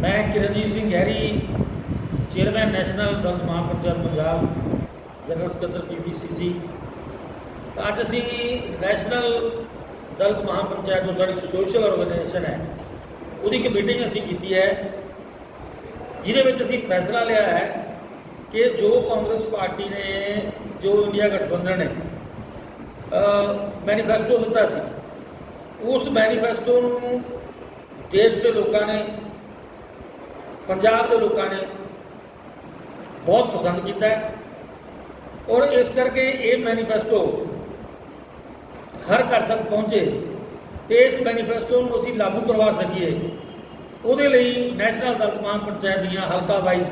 ਮੈਂ Kiranjeet Singh Gehri, chairman national Dalit Mahapanchayat Punjab general ਸਕੱਤਰ PPCC ਅੱਜ ਅਸੀਂ ਨੈਸ਼ਨਲ ਦਲਿਤ ਮਹਾਪੰਚਾਇਤ ਜੋ ਸਾਡੀ ਸੋਸ਼ਲ ਆਰਗੇਨਾਈਜੇਸ਼ਨ ਹੈ, ਉਹਦੀ ਇੱਕ ਮੀਟਿੰਗ ਅਸੀਂ ਕੀਤੀ ਹੈ, ਜਿਹਦੇ ਵਿੱਚ ਅਸੀਂ ਫੈਸਲਾ ਲਿਆ ਹੈ ਕਿ ਜੋ ਕਾਂਗਰਸ ਪਾਰਟੀ ਨੇ, ਜੋ ਇੰਡੀਆ ਗਠਬੰਧਨ ਨੇ ਮੈਨੀਫੈਸਟੋ ਦਿੱਤਾ ਸੀ, ਉਸ ਮੈਨੀਫੈਸਟੋ ਨੂੰ ਦੇਸ਼ ਦੇ ਲੋਕਾਂ ਨੇ ਪੰਜਾਬ ਦੇ ਲੋਕਾਂ ਨੇ ਬਹੁਤ ਪਸੰਦ ਕੀਤਾ ਹੈ। ਔਰ ਇਸ ਕਰਕੇ ਇਹ ਮੈਨੀਫੈਸਟੋ ਹਰ ਘਰ ਤੱਕ ਪਹੁੰਚੇ ਤੇ ਇਸ ਮੈਨੀਫੈਸਟੋ ਨੂੰ ਅਸੀਂ ਲਾਗੂ ਕਰਵਾ ਸਕੀਏ। ਉਹਦੇ ਲਈ ਨੈਸ਼ਨਲ ਦਲਿਤ ਪੰਚਾਇਤ ਦੀਆਂ ਹਲਕਾ ਵਾਈਜ਼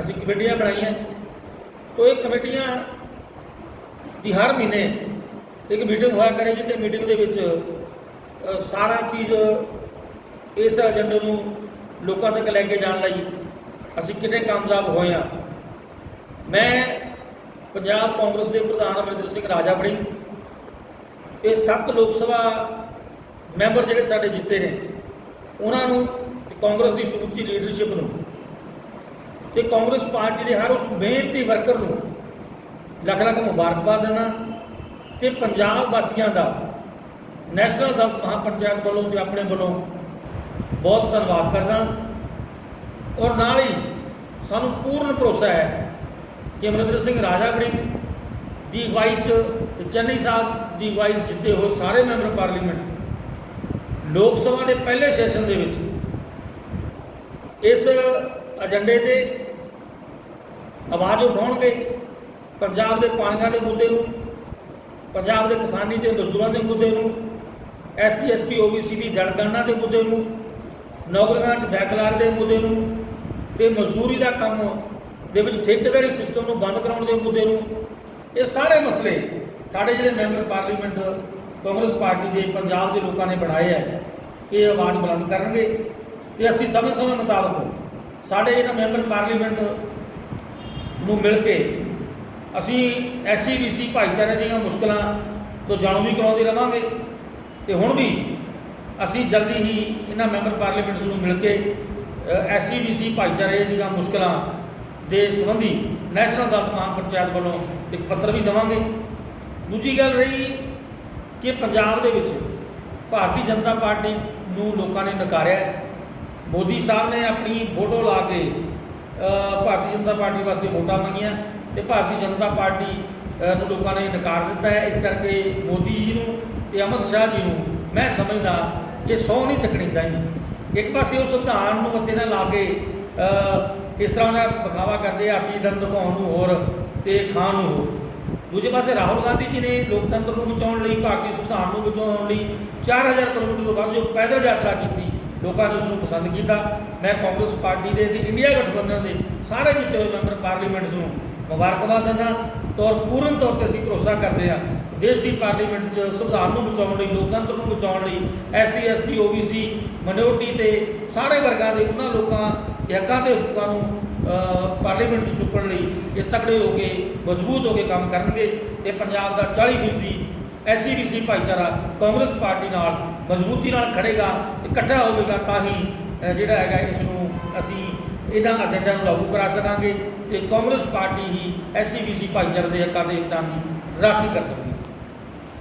ਅਸੀਂ ਕਮੇਟੀਆਂ ਬਣਾਈਆਂ। ਤੋਂ ਇਹ ਕਮੇਟੀਆਂ ਦੀ ਹਰ ਮਹੀਨੇ ਇੱਕ ਮੀਟਿੰਗ ਹੋਇਆ ਕਰੇਗੀ ਤੇ ਮੀਟਿੰਗ ਦੇ ਵਿੱਚ ਸਾਰਾ ਚੀਜ਼ ਇਸ ਏਜੰਡੇ ਨੂੰ ਲੋਕਾਂ ਤੱਕ ਲੈ ਕੇ ਜਾਣ ਲਈ ਅਸੀਂ ਕਿੰਨੇ ਕਾਮਯਾਬ ਹੋਏ ਹਾਂ। ਮੈਂ ਪੰਜਾਬ ਕਾਂਗਰਸ ਦੇ ਪ੍ਰਧਾਨ ਅਮਰਿੰਦਰ ਸਿੰਘ ਰਾਜਾ ਬੜੀ ਇਹ ਸੱਤ ਲੋਕ ਸਭਾ ਮੈਂਬਰ ਜਿਹੜੇ ਸਾਡੇ ਜਿੱਤੇ ਨੇ, ਉਹਨਾਂ ਨੂੰ ਤੇ ਕਾਂਗਰਸ ਦੀ ਸਮੁੱਚੀ ਲੀਡਰਸ਼ਿਪ ਨੂੰ ਤੇ ਕਾਂਗਰਸ ਪਾਰਟੀ ਦੇ ਹਰ ਉਸ ਮਿਹਨਤੀ ਵਰਕਰ ਨੂੰ ਲੱਖ ਲੱਖ ਮੁਬਾਰਕਬਾਦ ਦੇਣਾ ਤੇ ਪੰਜਾਬ ਵਾਸੀਆਂ ਦਾ, ਨੈਸ਼ਨਲ ਦਲਿਤ ਮਹਾਪੰਚਾਇਤ ਵੱਲੋਂ ਤੇ ਆਪਣੇ ਵੱਲੋਂ ਬਹੁਤ ਧੰਨਵਾਦ ਕਰਦਾ ਔਰ ਨਾਲ ਹੀ ਸਾਨੂੰ ਪੂਰਨ ਭਰੋਸਾ ਹੈ ਕਿ ਅਮਰਿੰਦਰ ਸਿੰਘ ਰਾਜਾ ਬੜੀ ਦੀ ਅਗਵਾਈ 'ਚ ਤੇ ਚੰਨੀ ਸਾਹਿਬ ਦੀ ਅਗਵਾਈ 'ਚ ਜਿੱਤੇ ਹੋਏ ਸਾਰੇ ਮੈਂਬਰ ਪਾਰਲੀਮੈਂਟ, ਲੋਕ ਸਭਾ ਦੇ ਪਹਿਲੇ ਸੈਸ਼ਨ ਦੇ ਵਿੱਚ ਇਸ ਏਜੰਡੇ ਤੇ ਆਵਾਜ਼ ਉਠਾਉਣਗੇ ਪੰਜਾਬ ਦੇ ਪਾਣੀਆਂ ਦੇ ਮੁੱਦੇ ਨੂੰ, ਪੰਜਾਬ ਦੇ ਕਿਸਾਨੀ ਤੇ ਮਜ਼ਦੂਰਾਂ ਦੇ ਮੁੱਦੇ ਨੂੰ, ਐਸਸੀ, ਐਸਟੀ, ਓਬੀਸੀ ਦੀ ਜਨਗਣਨਾ ਦੇ ਮੁੱਦੇ ਨੂੰ ਨੌਕਰੀਆਂ 'ਚ ਬੈਕਲਾਗ ਦੇ ਮੁੱਦੇ ਨੂੰ ਤੇ ਮਜ਼ਦੂਰੀ ਦਾ ਕੰਮ ਦੇ ਵਿੱਚ ਠੇਕੇਦਾਰੀ ਸਿਸਟਮ ਨੂੰ ਬੰਦ ਕਰਾਉਣ ਦੇ ਮੁੱਦੇ ਨੂੰ, ਇਹ ਸਾਰੇ ਮਸਲੇ ਸਾਡੇ ਜਿਹੜੇ ਮੈਂਬਰ ਪਾਰਲੀਮੈਂਟ ਕਾਂਗਰਸ ਪਾਰਟੀ ਦੇ, ਪੰਜਾਬ ਦੇ ਲੋਕਾਂ ਨੇ ਬਣਾਏ ਹੈ ਇਹ ਆਵਾਜ਼ ਬੁਲੰਦ ਕਰਨਗੇ। ਤੇ ਅਸੀਂ ਸਮੇਂ-ਸਮੇਂ ਮੁਤਾਬਕ ਸਾਡੇ ਇਹਨਾਂ ਮੈਂਬਰ ਪਾਰਲੀਮੈਂਟ ਨੂੰ ਮਿਲ ਕੇ ਅਸੀਂ ਐਸਸੀ ਬੀਸੀ ਭਾਈਚਾਰੇ ਦੀਆਂ ਮੁਸ਼ਕਲਾਂ ਤੋਂ ਜਾਣੂ ਵੀ ਕਰਾਉਂਦੇ ਰਵਾਂਗੇ। ਤੇ ਹੁਣ ਵੀ ਅਸੀਂ ਜਲਦੀ ਹੀ ਇਹਨਾਂ ਮੈਂਬਰ ਪਾਰਲੀਮੈਂਟਸ ਨੂੰ ਮਿਲ ਕੇ ਐਸਸੀ ਬੀਸੀ ਭਾਈਚਾਰੇ ਦੀਆਂ ਮੁਸ਼ਕਲਾਂ ਦੇ ਸੰਬੰਧੀ ਨੈਸ਼ਨਲ ਦਲਿਤ ਮਹਾਪੰਚਾਇਤ ਵੱਲੋਂ ਇੱਕ ਪੱਤਰ ਵੀ ਦੇਵਾਂਗੇ। ਦੂਜੀ ਗੱਲ ਰਹੀ ਕਿ ਪੰਜਾਬ ਦੇ ਵਿੱਚ ਭਾਰਤੀ ਜਨਤਾ ਪਾਰਟੀ ਨੂੰ ਲੋਕਾਂ ਨੇ ਨਕਾਰਿਆ ਮੋਦੀ ਸਾਹਿਬ ਨੇ ਆਪਣੀ ਫੋਟੋ ਲਾ ਕੇ ਭਾਰਤੀ ਜਨਤਾ ਪਾਰਟੀ ਵਾਸਤੇ ਵੋਟਾਂ ਮੰਗੀਆਂ ਤੇ ਭਾਰਤੀ ਜਨਤਾ ਪਾਰਟੀ ਨੂੰ ਲੋਕਾਂ ਨੇ ਨਕਾਰ ਦਿੱਤਾ ਹੈ। ਇਸ ਕਰਕੇ ਮੋਦੀ ਜੀ ਨੂੰ ਤੇ ਅਮਿਤ ਸ਼ਾਹ ਜੀ ਨੂੰ ਮੈਂ ਸਮਝਦਾ ਕਿ ਸਹੁੰ ਨਹੀਂ ਚੱਕਣੀ ਚਾਹੀਦੀ। ਇੱਕ ਪਾਸੇ ਉਹ ਸੰਵਿਧਾਨ ਨੂੰ ਮੱਥੇ ਨਾਲ ਲਾ ਕੇ ਇਸ ਤਰ੍ਹਾਂ ਦਾ ਵਿਖਾਵਾ ਕਰਦੇ ਆ ਕਿ ਦੰਦ ਦਿਖਾਉਣ ਨੂੰ ਹੋਰ ਤੇ ਖਾਣ ਨੂੰ ਹੋਰ। ਦੂਜੇ ਪਾਸੇ ਰਾਹੁਲ ਗਾਂਧੀ ਜੀ ਨੇ ਲੋਕਤੰਤਰ ਨੂੰ ਬਚਾਉਣ ਲਈ, ਭਾਰਤੀ ਸੰਵਿਧਾਨ ਨੂੰ ਬਚਾਉਣ ਲਈ 4000 ਕਿਲੋਮੀਟਰ ਤੋਂ ਵੱਧ ਜੋ ਪੈਦਲ ਯਾਤਰਾ ਕੀਤੀ। ਲੋਕਾਂ ਨੇ ਉਸ ਨੂੰ ਪਸੰਦ ਕੀਤਾ। ਮੈਂ ਕਾਂਗਰਸ ਪਾਰਟੀ ਦੇ ਤੇ ਇੰਡੀਆ ਗਠਬੰਧਨ ਦੇ ਸਾਰੇ ਜਿੱਤੇ ਹੋਏ ਮੈਂਬਰ ਪਾਰਲੀਮੈਂਟਸ ਨੂੰ ਮੁਬਾਰਕਬਾਦ ਦਿੰਦਾ ਤੌਰ ਪੂਰਨ ਤੌਰ ਤੇ ਅਸੀਂ ਭਰੋਸਾ ਕਰਦੇ ਹਾਂ ਦੇਸ਼ ਦੀ ਪਾਰਲੀਮੈਂਟ 'ਚ ਸੰਵਿਧਾਨ ਨੂੰ ਬਚਾਉਣ ਲਈ, ਲੋਕਤੰਤਰ ਨੂੰ ਬਚਾਉਣ ਲਈ ਐਸਸੀ ਐਸਟੀ ਓਬੀਸੀ ਮਿਨੋਰਟੀ ਤੇ ਸਾਰੇ ਵਰਗਾਂ ਦੇ ਉਹਨਾਂ ਲੋਕਾਂ ਦੇ ਹੱਕਾਂ ਦੇ ਹੱਕਾਂ ਨੂੰ ਪਾਰਲੀਮੈਂਟ 'ਚ ਚੁੱਕਣ ਲਈ ਇਹ ਤਕੜੇ ਹੋ ਕੇ, ਮਜ਼ਬੂਤ ਹੋ ਕੇ ਕੰਮ ਕਰਨਗੇ ਤੇ ਪੰਜਾਬ ਦਾ 40 ਫੀਸਦੀ ਐਸਸੀ ਬੀਸੀ ਭਾਈਚਾਰਾ ਕਾਂਗਰਸ ਪਾਰਟੀ ਨਾਲ ਮਜ਼ਬੂਤੀ ਨਾਲ ਖੜੇਗਾ, ਇਕੱਠਾ ਹੋਵੇਗਾ ਤਾਂ ਹੀ ਜਿਹੜਾ ਹੈਗਾ ਇਸ ਨੂੰ ਅਸੀਂ ਇਹਨਾਂ ਏਜੰਡਾ ਨੂੰ ਲਾਗੂ ਕਰਾ ਸਕਾਂਗੇ ਤੇ ਕਾਂਗਰਸ ਪਾਰਟੀ ਹੀ ਐਸਸੀ ਬੀਸੀ ਭਾਈਚਾਰੇ ਦੇ ਹੱਕਾਂ ਦੇ ਹਿੱਤਾਂ ਦੀ ਰਾਖੀ ਕਰ ਸਕੇਗੀ